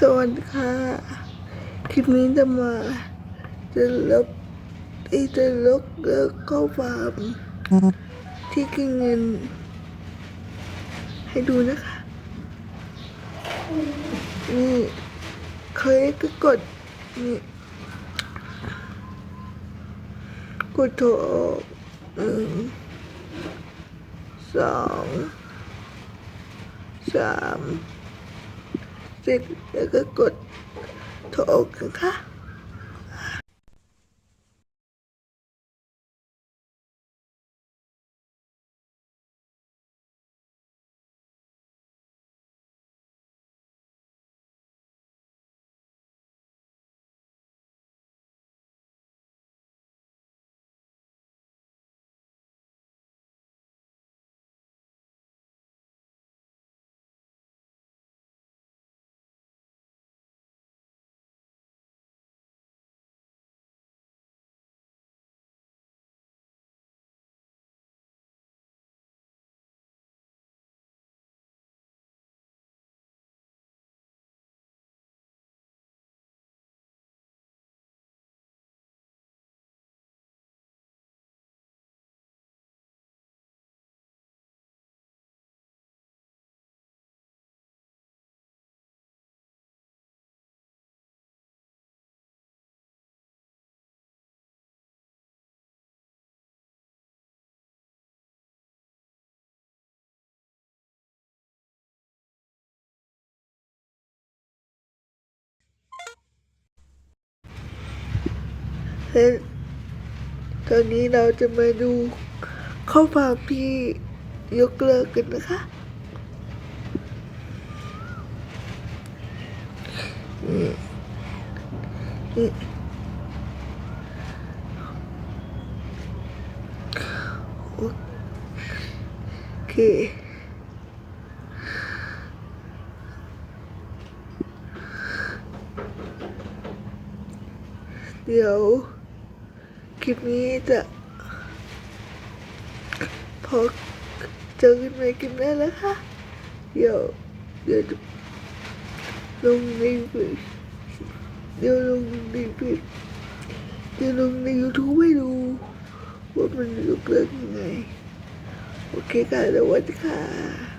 สวัสดีค่ะ คลิปนี้จะมาจะลบที่จะลบเลิกข้อความที่กินเงิน ให้ดูนะคะ นี่เคยก็กดนี่กดโทรออกหนึ่งสองสาม เสร็จแล้วก็กดโทรออกนะคะ เฮ้ยตอนนี้เราจะมาดูข้อความที่ยกเลิกกันนะคะนี่นี่โอเคเดี๋ยว คลิปนี้จะพอเจอกันในคลิปหน้าแล้วค่ะ เดี๋ยวเดี๋ยวลงในเพจเดี๋ยวลงในเพจเดี๋ยวลงใน YouTube ให้ดูว่ามันยกเลิกยังไง โอเคค่ะสวัสดีค่ะ